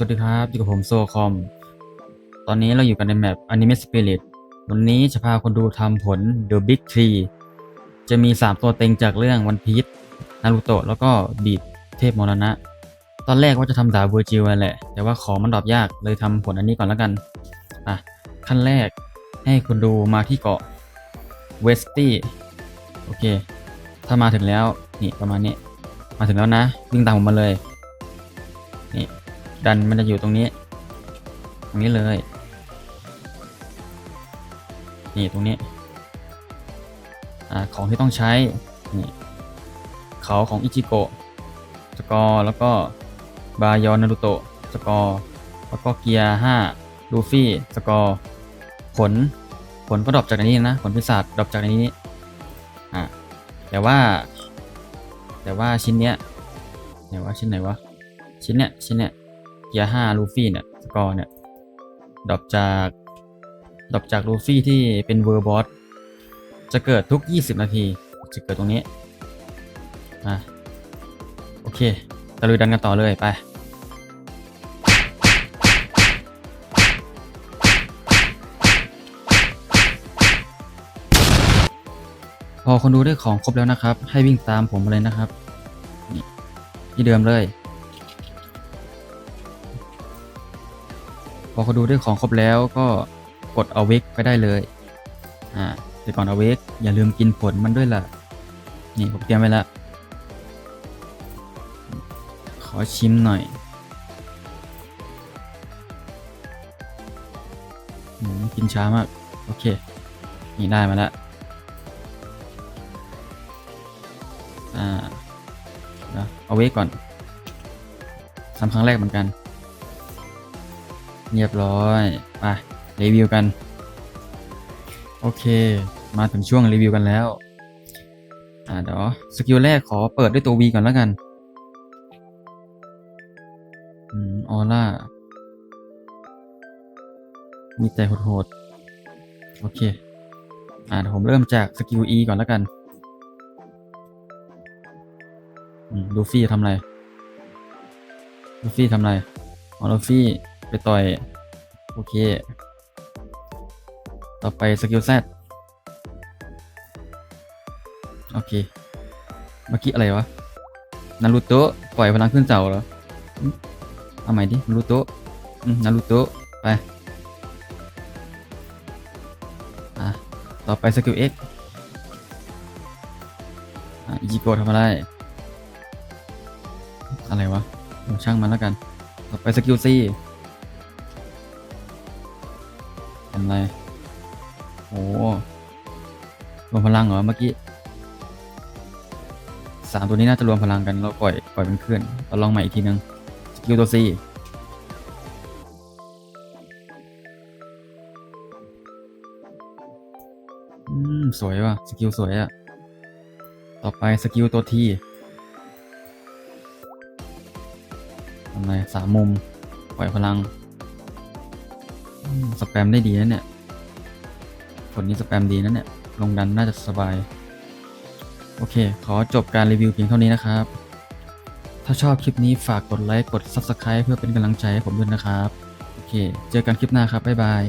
สวัสดีครับ อยู่กับผมโซคอม ตอนนี้เราอยู่กันในแมป Anime Spirit วันนี้จะพาคนดูทำผล The Big Tree จะมี 3 ตัวเต็งจากเรื่อง One Piece นารูโตะแล้วก็บีดเทพมรณะ ตอนแรกว่าจะทำดาบเวอร์จิลแหละ แต่ว่าของมันดรอปยากเลยทำผลอันนี้ก่อนแล้วกันอะขั้นแรกให้คุณดูมาที่เกาะเวสตี้โอเค ถ้ามาถึงแล้ว นี่ประมาณนี้ มาถึงแล้วนะ วิ่งตามผมมาเลย นี่ ดันมันจะอยู่ตรงนี้ ตรงนี้เลย นี่ตรงนี้อ่าของที่ต้องใช้ นี่เขาของอิจิโกะสกอร์แล้วก็บายอนนารุโตะสกอร์แล้วก็เกียร์ห้าลูฟี่สกอร์ผลผลก็ดรอปจากในนี้นะ ผลพิศาจดรอปจากในนี้อ่าแต่ว่า แต่ว่าชิ้นเนี้ยไหนว่าชิ้นไหนวะชิ้นเนี้ยชิ้นเนี้ย ยร์ห้าลูฟี่เนี่ยสกอร์เนี่ยดรอปจากดรอปจากลูฟี่ที่เป็นเวอร์บอสจะเกิดทุก 20 นาที จะเกิดตรงนี้อะโอเคตะลุยดันกันต่อเลยไปพอคนดูได้ของครบแล้วนะครับ ให้วิ่งตามผมมาเลยนะครับ นี่ที่เดิมเลย อคนดูได้ของครบแล้วก็กดเอาเวกไปได้เลย อ่าแต่ก่อนเอาเวกอย่าลืมกินผลมันด้วยล่ะ นี่ผมเตรียมไว้แล้วขอชิมหน่อยอืมกินช้ามาก โอเค นี่ได้มาแล้วอ่าเอาไว้ก่อนทำครั้งแรกเหมือนกัน เรียบร้อยไปรีวิวกัน โอเค มาถึงช่วงรีวิวกันแล้ว อ่าเดี๋ยวสกิลแรกขอเปิดด้วยตัว V ก่อนแล้วกันอืมออร่า มีแต่โหดๆ โอเค อ่าผมเริ่มจากสกิล E ก่อนแล้วกันอืมลูฟี่ทำอะไร ลูฟี่ทำอะไร อ๋อ ลูฟี่ ไปต่อย โอเค ต่อไปสกิลแซดโอเค เมื่อกี้อะไรวะ นารูโตะปล่อยพลังขึ้นเสาเหรอเอาใหม่ดิ นารูโตะนารูโตะไป อะ ต่อไปสกิลเอ็กอิจิโกะทำอะไร อะไรวะช่างมันแล้วกัน ต่อไปสกิลซีำอะไรโอ้รวมพลังเหรอเมื่อกี้สามตัวนี้น่าจะรวมพลังกันแล้วปล่อยปล่อยเป็นเคลื่อนเราลองใหม่อีกทีนึงสกิลตัวซีอืม สวยว่ะ สกิลสวยอะต่อไปสกิลตัวทีทำไมสามมุม ปล่อยพลัง สแปมได้ดีนะเนี่ยผลนี้สแปมดีนะเนี่ย ลงดันน่าจะสบาย โอเค ขอจบการรีวิวเพียงเท่านี้นะครับ ถ้าชอบคลิปนี้ฝากกดไลค์ กด Subscribe เพื่อเป็นกำลังใจให้ผมด้วยนะครับ โอเค เจอกันคลิปหน้าครับ บ๊ายบาย